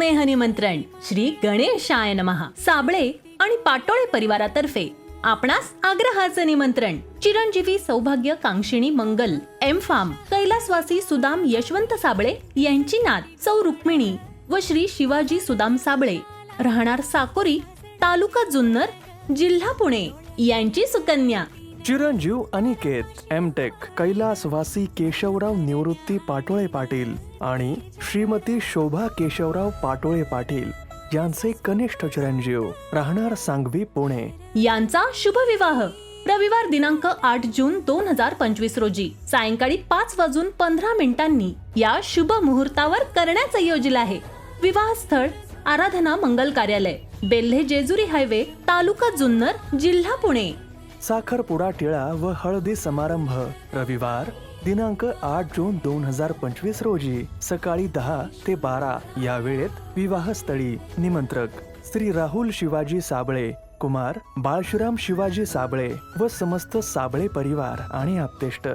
स्नेह निमंत्रण श्री गणेशाय नमः. साबळे आणि पाटोळे परिवारातर्फे आपणास आग्रहाचं निमंत्रण. चिरंजीवी सौभाग्य कांक्षिणी मंगल एम फार्म कैलासवासी सुदाम यशवंत साबळे यांची नात सौ रुक्मिणी व श्री शिवाजी सुदाम साबळे. राहणार साकोरी तालुका जुन्नर जिल्हा पुणे यांची सुकन्या. चिरंजीव अनिकेत एम टेक कैलासवासी केशवराव निवृत्ती पाटोळे पाटील आणि श्रीमती शोभा केशवराव पाटोळे पाटील यांचे कनिष्ठ चिरंजीव. राहणार सांगवी पुणे. यांचा शुभविवाह रविवार दिनांक आठ जून दोन हजार पंचवीस रोजी सायंकाळी पाच वाजून पंधरा मिनिटांनी या शुभ मुहूर्तावर करण्याचं योजिल आहे. विवाह स्थळ आराधना मंगल कार्यालय बेल्हे जेजुरी हायवे तालुका जुन्नर जिल्हा पुणे. साखरपुडा टिळा व हळदी समारंभ. रविवार दिनांक आठ जून दोन हजार पंचवीस रोजी सकाळी दहा ते बारा या वेळेत विवाहस्थळी. निमंत्रक श्री राहुल शिवाजी साबळे कुमार बाळशिराम शिवाजी साबळे व समस्त साबळे परिवार आणि आप्तेष्ट.